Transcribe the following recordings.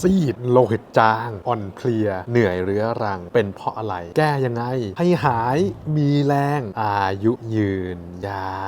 ซีด โลหิตจาง อ่อนเพลีย เหนื่อยเรื้อรัง เป็นเพราะอะไร แก้ยังไง ให้หายมีแรง อายุยืน ยา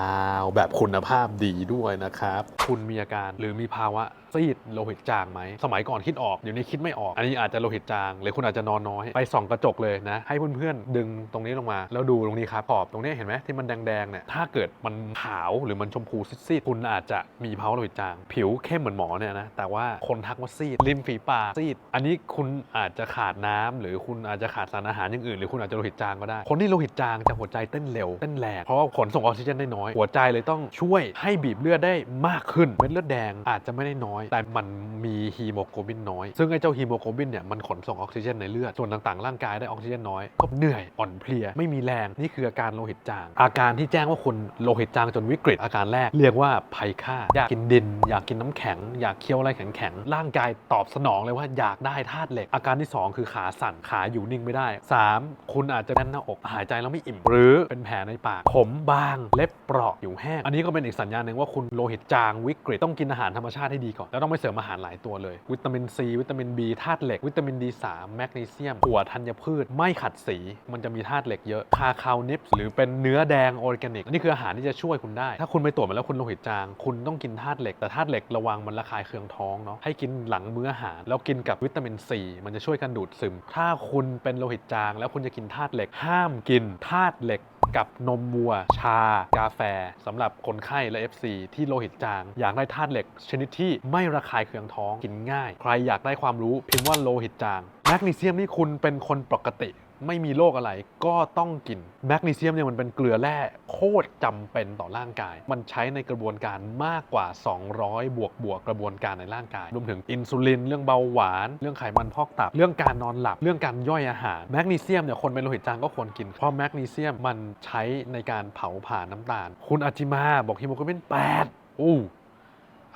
ว แบบคุณภาพดีด้วยนะครับ คุณมีอาการหรือมีภาวะซีดโลหิตจางไหม สมัยก่อนคิดออก เดี๋ยวนี้คิดไม่ออก อันนี้อาจจะโลหิตจาง หรือคุณอาจจะนอนน้อย ไปส่องกระจกเลยนะ ให้เพื่อนๆ ดึงตรงนี้ลงมา แล้วดูตรงนี้ครับ ขอบตรงนี้เห็นไหมที่มันแดงๆเนี่ย ถ้าเกิดมันขาวหรือมันชมพูซีดๆ คุณอาจจะมีภาวะโลหิตจาง ผิวเข้มเหมือนหมอเนี่ยนะ แต่ว่าคนทักว่าซีด ริมฝีปากซีด อันนี้คุณอาจจะขาดน้ำหรือคุณอาจจะขาดสารอาหารอย่างอื่น หรือคุณอาจจะโลหิตจางก็ได้ คนที่โลหิตจางจะหัวใจเต้นเร็ว เต้นแรงเพราะว่าขนส่งออกซิเจนได้น้อย หัวใจเลยต้องช่วยให้บีบเลือดได้มากขึ้น เม็ดเลือดแดงอาจจะไม่ได้น้อยแต่มันมีฮีโมโกลบินน้อย ซึ่งไอ้เจ้าฮีโมโกลบินเนี่ยมันขนส่งออกซิเจนในเลือดส่วนต่างๆ ร่างกายได้ออกซิเจนน้อยก็เหนื่อยอ่อนเพลีย ไม่มีแรงนี่คืออาการโลหิตจาง อาการที่แจ้งว่าคุณโลหิตจางจนวิกฤตอาการแรก เรียกว่าภัยฆ่าอยากกินดิน อยากกินน้ำแข็ง อยากเคี้ยวอะไรแข็งๆร่างกายตอบสนองเลยว่าอยากได้ธาตุเหล็ก อาการที่สองคือขาสั่นขาอยู่นิ่งไม่ได้สามคุณอาจจะแน่นหน้าอกหายใจแล้วไม่อิ่ม หรือเป็นแผลในปากผมบาง เล็บเปราะอยู่แห้ง อันนี้ก็เป็นอีกสัญญาณหนึ่งว่าคุณโลหิตจางวิกฤตต้องกินอาหารธรรมชาติให้ดีก่อนแล้วต้องไปเสริมอาหารหลายตัวเลย วิตามินซีวิตามิน B ธาตุเหล็ก วิตามิน D3 แมกนีเซียมถั่วธัญพืช ไม่ขัดสี มันจะมีธาตุเหล็กเยอะคาคาวนิปหรือเป็นเนื้อแดงออร์แกนิกนนี้คืออาหารที่จะช่วยคุณได้ ถ้าคุณไปตรวจมาแล้วคุณโลหิตจาง คุณต้องกินธาตุเหล็ก แต่ธาตุเหล็กระวังมันระคายเคืองท้องเนาะให้กินหลังมื้ออาหาร แล้วกินกับวิตามินซีมันจะช่วยกันดูดซึม ถ้าคุณเป็นโลหิตจาง แล้วคุณจะกินธาตุเหล็กห้ามกินธาตุเหล็ก กับนมวัว ชา กาแฟสำหรับคนไข้และ FC ที่โลหิตจาง อยากได้ธาตุเหล็ก ชนิดที่ไม่ระคายเคืองท้องกินง่าย ใครอยากได้ความรู้พิมพ์ว่าโลหิตจางแมกนีเซียมนี่คุณเป็นคนปกติ ไม่มีโรคอะไรก็ต้องกินแมกนีเซียมเนี่ยมันเป็นเกลือแร่โคตรจำเป็นต่อร่างกาย มันใช้ในกระบวนการมากกว่า 200 บวกบวกกระบวนการในร่างกายรวมถึงอินซูลิน เรื่องเบาหวาน เรื่องไขมันพอกตับ เรื่องการนอนหลับ เรื่องการย่อยอาหาร แมกนีเซียมเนี่ยคนเป็นโลหิตจางก็ควรกิน เพราะแมกนีเซียมมันใช้ในการเผาผลาญน้ำตาล คุณอาจิมาบอกฮีโมโกลบิน8อู้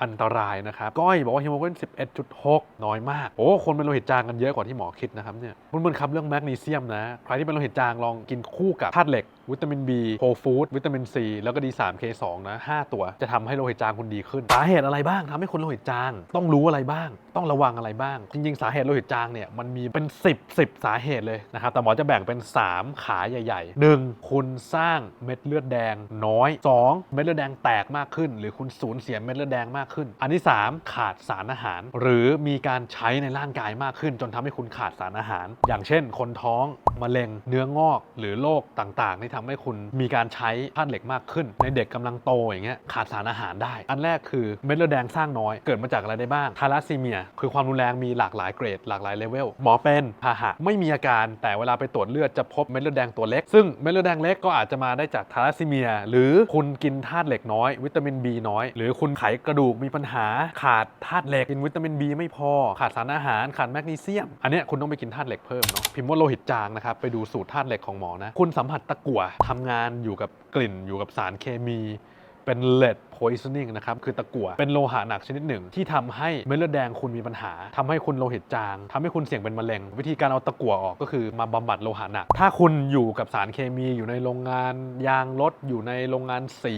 อันตรายนะครับ ก้อยบอกว่าฮีโมโกลบิน 11.6 น้อยมาก โอ้ คนเป็นโลหิตจางกันเยอะกว่าที่หมอคิดนะครับเนี่ยคุณเบิร์นคำเรื่องแมกนีเซียมนะ ใครที่เป็นโลหิตจางลองกินคู่กับธาตุเหล็กวิตามิน B โฮฟูดวิตามิน C แล้วก็ D3K2 นะ 5 ตัวจะทำให้โลหิตจางคุณดีขึ้น สาเหตุอะไรบ้างทำให้คนโลหิตจาง ต้องรู้อะไรบ้าง ต้องระวังอะไรบ้าง จริง ๆ สาเหตุโลหิตจางเนี่ยมันมีเป็น 10 10 สาเหตุเลยนะครับ แต่หมอจะแบ่งเป็น 3 ขาใหญ่ ๆ 1. คุณสร้างเม็ดเลือดแดงน้อย 2. เม็ดเลือดแดงแตกมากขึ้น หรือคุณสูญเสียเม็ดเลือดแดงมากขึ้น อันที่ 3 ขาดสารอาหาร หรือมีการใช้ในร่างกายมากขึ้น จนทำให้คุณขาดสารอาหาร อย่างเช่น คนท้องมะเร็งเนื้องอกหรือโรคต่างๆที่ทำให้คุณมีการใช้ธาตุเหล็กมากขึ้น ในเด็กกำลังโตอย่างเงี้ยขาดสารอาหารได้ อันแรกคือเม็ดเลือดแดงสร้างน้อย เกิดมาจากอะไรได้บ้างทาลัสซีเมีย คือความรุนแรงมีหลากหลายเกรด หลากหลายเลเวลหมอเป็นพาหะไม่มีอาการแต่เวลาไปตรวจเลือดจะพบเม็ดเลือดแดงตัวเล็ก ซึ่งเม็ดเลือดแดงเล็กก็อาจจะมาได้จากทาลัสซีเมีย หรือคุณกินธาตุเหล็กน้อย วิตามิน B น้อย หรือคุณไขกระดูกมีปัญหาขาดธาตุเหล็กกินวิตามิน B ไม่พอ ขาดสารอาหารขาดแมกนีเซียม อันเนี้ยคุณต้องไปกินธาตุเหล็กเพิ่มเนาะพิมพ์ว่าโลหิตจางนะครับไปดูสูตรธาตุเหล็กของหมอนะคุณสัมผัสตะกั่วทำงานอยู่กับกลิ่นอยู่กับสารเคมี เป็น lead poisoning นะครับคือตะกั่วเป็นโลหะหนักชนิดหนึ่ง ที่ทำให้เม็ดเลือดแดงคุณมีปัญหาทำให้คุณโลหิตจางทำให้คุณเสี่ยงเป็นมะเร็ง วิธีการเอาตะกั่วออกก็คือมาบำบัดโลหะหนัก ถ้าคุณอยู่กับสารเคมีอยู่ในโรงงานยางรถอยู่ในโรงงานสี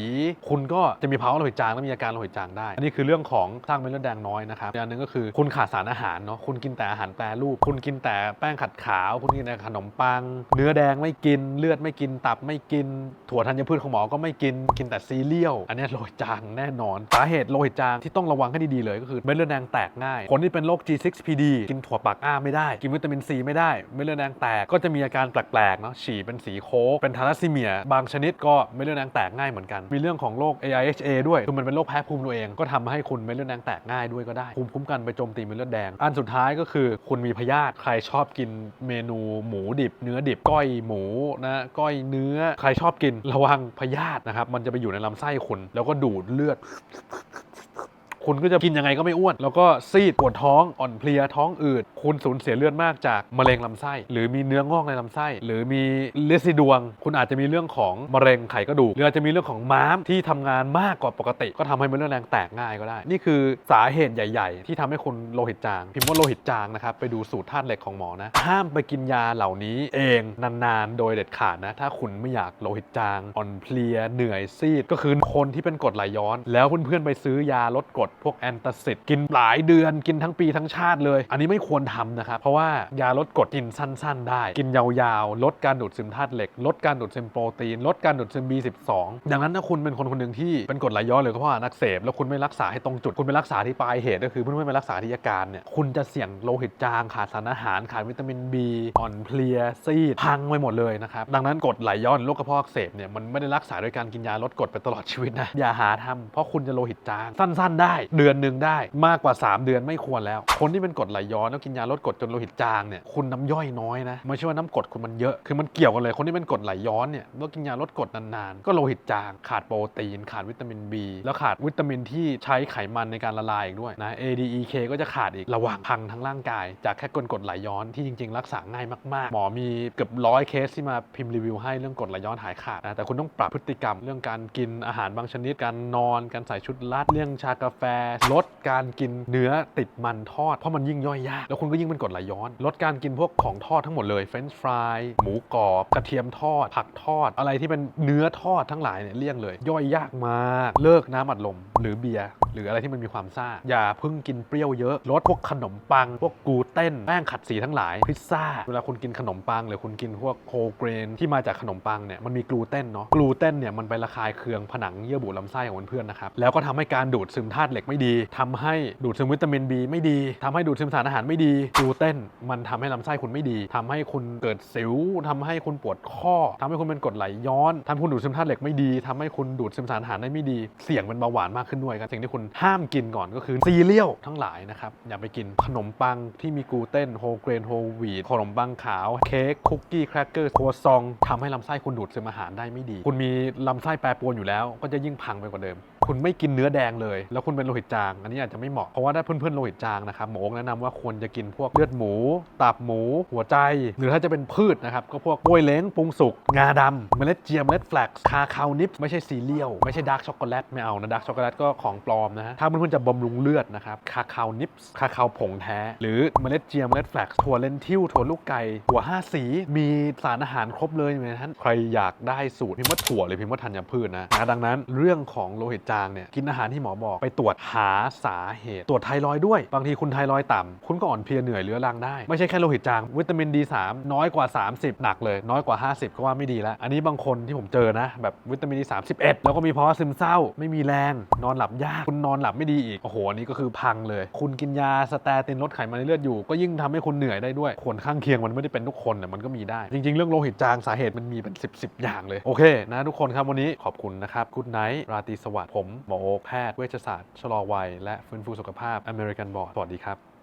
คุณก็จะมีภาวะโลหิตจางและมีอาการโลหิตจางได้ อันนี้คือเรื่องของสร้างเม็ดเลือดแดงน้อยนะครับอีกอันหนึ่งก็คือคุณขาดสารอาหารเนาะคุณกินแต่อาหารแปรรูป คุณกินแต่แป้งขัดขาว คุณกินแต่ขนมปัง เนื้อแดงไม่กินเลือดไม่กินตับไม่กิน ถั่วธัญพืชของหมอก็ไม่กินกินแต่ซีเรียลอันเนี้ยโลหิตจางแน่นอน สาเหตุโลหิตจางที่ต้องระวังให้ดีๆเลยก็คือเม็ดเลือดแดงแตกง่าย คนที่เป็นโรค G6PD กินถั่วปากอ้าไม่ได้ กินวิตามินซีไม่ได้เม็ดเลือดแดงแตกก็จะมีอาการแปลกๆเนาะฉี่เป็นสีโค้กเป็นทาลัสซีเมีย บางชนิดก็เม็ดเลือดแดงแตกง่ายเหมือนกัน มีเรื่องของโรค AIHA ด้วยคือมันเป็นโรคแพ้ภูมิตัวเองก็ทำให้คุณเม็ดเลือดแดงแตกง่ายด้วยก็ได้ภูมิคุ้มกันไปโจมตีเม็ดเลือดแดงอันสุดท้ายก็คือคุณมีพยาธิใครชอบกินเมนูหมูดิบ เนื้อดิบก้อยหมูนะก้อยเนื้อใครชอบกินระวังพยาธินะครับมันจะไปอยู่ในลำไส้คุณ แล้วก็ดูดเลือด คุณก็จะกินยังไงก็ไม่อ้วน แล้วก็ซีดปวดท้องอ่อนเพลียท้องอืดคุณสูญเสียเลือดมากจากมะเร็งลำไส้ หรือมีเนื้องอกในลำไส้ หรือมีเลซิดวง คุณอาจจะมีเรื่องของมะเร็งไขกระดูกหรืออาจจะมีเรื่องของม้ามที่ทำงานมากกว่าปกติ ก็ทำให้ม็ดเลือดแดงแตกง่ายก็ได้ นี่คือสาเหตุใหญ่ ๆ ที่ทำให้คุณโลหิตจาง พิมพ์ว่าโลหิตจางนะครับไปดูสูตรธาตุเหล็กของหมอนะห้ามไปกินยาเหล่านี้เองนานๆ โดยเด็ดขาดนะ ถ้าคุณไม่อยากโลหิตจางอ่อนเพลียเหนื่อยซีดก็คือคนที่เป็นกรดไหลย้อน แล้วเพื่อนๆไปซื้อยาลดกรดพวกแอนตาซิดกินหลายเดือนกินทั้งปีทั้งชาติเลย อันนี้ไม่ควรทำนะครับ เพราะว่ายาลดกรดกินสั้น ๆ ได้ กินยาวๆ ลดการดูดซึมธาตุเหล็ก ลดการดูดซึมโปรตีน ลดการดูดซึม B12 ดังนั้นถ้าคุณเป็นคนคนหนึ่งที่เป็นกรดไหลย้อนหรือกระเพาะอักเสบแล้วคุณไม่รักษาให้ตรงจุด คุณไปรักษาที่ปลายเหตุก็คือคุณไม่ไปรักษาที่อาการเนี่ยคุณจะเสี่ยงโลหิตจางขาดสารอาหารขาดวิตามิน B อ่อนเพลียซีดพังไปหมดเลยนะครับดังนั้นกรดไหลย้อนโรคกระเพาะอักเสบเนี่ยมันไม่ได้รักษาด้วยการกินยาลดกรดไปตลอดชีวิตนะอย่าหาทำเพราะคุณจะโลหิตจางสั้น ๆ ได้เดือนหนึ่งได้มากกว่า 3 เดือนไม่ควรแล้ว คนที่เป็นกรดไหลย้อนแล้วกินยาลดกรดจนโลหิตจางเนี่ยคุณน้ำย่อยน้อยนะไม่ใช่ว่าน้ำกรดคุณมันเยอะคือมันเกี่ยวกันเลยคนที่เป็นกรดไหลย้อนเนี่ยแล้วกินยาลดกรดนานๆ ก็โลหิตจางขาดโปรตีน ขาดวิตามิน B แล้วขาดวิตามินที่ใช้ไขมันในการละลายอีกด้วยนะ ADEK ก็จะขาดอีกระหว่างพังทั้งร่างกาย จากแค่กรดไหลย้อนที่จริง ๆ รักษาง่ายมากๆ หมอมีเกือบร้อยเคสที่มาพิมพ์รีวิวให้เรื่องกรดไหลย้อนหายขาดนะแต่คุณต้องปรับพฤติกรรมเรื่องการกินอาหารบางชนิดการนอนการใส่ชุดรัดเรื่องชากาแฟลดการกินเนื้อติดมันทอด เพราะมันยิ่งย่อยยาก แล้วคุณก็ยิ่งเป็นกรดไหลย้อน ลดการกินพวกของทอดทั้งหมดเลยเฟรนช์ฟรายหมูกรอบ กระเทียมทอด ผักทอด อะไรที่เป็นเนื้อทอดทั้งหลายเนี่ยเลี่ยงเลย ย่อยยากมาก เลิกน้ำอัดลม หรือเบียร์ หรืออะไรที่มันมีความซ่า อย่าเพิ่งกินเปรี้ยวเยอะลดพวกขนมปัง พวกกลูเต้นแป้งขัดสีทั้งหลายพิซซ่าเวลาคุณกินขนมปัง หรือคุณกินพวกโฮเกรนที่มาจากขนมปังเนี่ยมันมีกลูเตนเนาะกลูเตนเนี่ยมันไประคายเคืองผนังเยื่อบุลำไส้ของเพื่อนนะครับแล้วก็ทำให้การดูดซึมธาตุเหล็กไม่ดีทำให้ดูดซึมวิตามิน B ไม่ดีทำให้ดูดซึมสารอาหารไม่ดีกลูเตนมันทำให้ลำไส้คุณไม่ดีทำให้คุณเกิดสิวทำให้คุณปวดข้อทำให้คุณเป็นกรดไหลย้อนทำให้คุณดูดซึมธาตุเหล็กไม่ดีทำให้คุณดูดซึมสารอาหารได้ไม่ดี เสี่ยงเป็นเบาหวานมากขึ้นด้วยครับสิ่งที่คุณห้ามกินก่อนก็คือซีเรียลทั้งหลายนะครับ อย่าไปกินขนมปังที่มีกลูเตนโฮเกรนโฮวีตขนมปังขาว เค้กคุกกี้แครกเกอร์ครัวซองทำให้ลำไส้คุณดูดซึมอาหารได้ไม่ดี คุณมีลำไส้แปรปรวนอยู่แล้ว ก็จะยิ่งพังไปกว่าเดิม คุณไม่กินเนื้อแดงเลย แล้วคุณเป็นโลหิตจาง อันนี้อาจจะไม่เหมาะ เพราะว่าถ้าเพื่อนๆโลหิตจางนะครับหมอแนะนำว่าควรจะกินพวกเลือดหมู ตับหมู หัวใจ หรือถ้าจะเป็นพืชนะครับ ก็พวกกล้วยเล้งปรุงสุก งาดำเมล็ดเจียมเมล็ดแฟลกซ์คาคาวนิปไม่ใช่ซีเรียล ไม่ใช่ดาร์กช็อกโกแลตไม่เอานะดาร์กช็อกโกแลตก็ของปลอมนะฮะถ้าเพื่อนๆจะบำรุงเลือดนะครับคาคาวนิปส์คาคาวผงแท้ หรือเมล็ดเจียมเมล็ดแฟลกซ์ถั่วเลนทิลถั่วลูกไก่หัวห้าสีมีสารอาหารครบเลยนะท่านใครอยากได้สูตรพิมพ์ว่าถั่วหรือพิมพ์ว่าธัญพืชนะนะดังนั้นเรื่องของโลหิตจางเนี่ยกินอาหารที่หมอบอกไปตรวจหาสาเหตุ ตรวจไทรอยด้วย บางทีคุณไทรอยต่ำคุณก็อ่อนเพลียเหนื่อยเรื้อรังได้ ไม่ใช่แค่โลหิตจาง วิตามิน D3 น้อยกว่า 30 หนักเลย น้อยกว่า 50 ก็ว่าไม่ดีแล้ว อันนี้บางคนที่ผมเจอนะ แบบวิตามิน D3 11 แล้วก็มีภาวะซึมเศร้า ไม่มีแรง นอนหลับยาก คุณนอนหลับไม่ดีอีก โอ้โหอันนี้ก็คือพังเลย คุณกินยาสเตตินลดไขมันในเลือดอยู่ ก็ยิ่งทำให้คุณเหนื่อยได้ด้วยผลข้างเคียงมันไม่ได้เป็นทุกคนน่ะมันก็มีได้ จริง ๆ เรื่องโลหิตจางสาเหตุมันมีเป็น 10 10 อย่างเลย โอเค นะทุกคนครับวันนี้ขอบคุณนะครับกุดไนท์ราตรีสวัสดิ์ผมหมอโอ๊คแพทย์เวชศาสตร์ชะลอวัย และฟื้นฟูสุขภาพ American Board สวัสดีครับ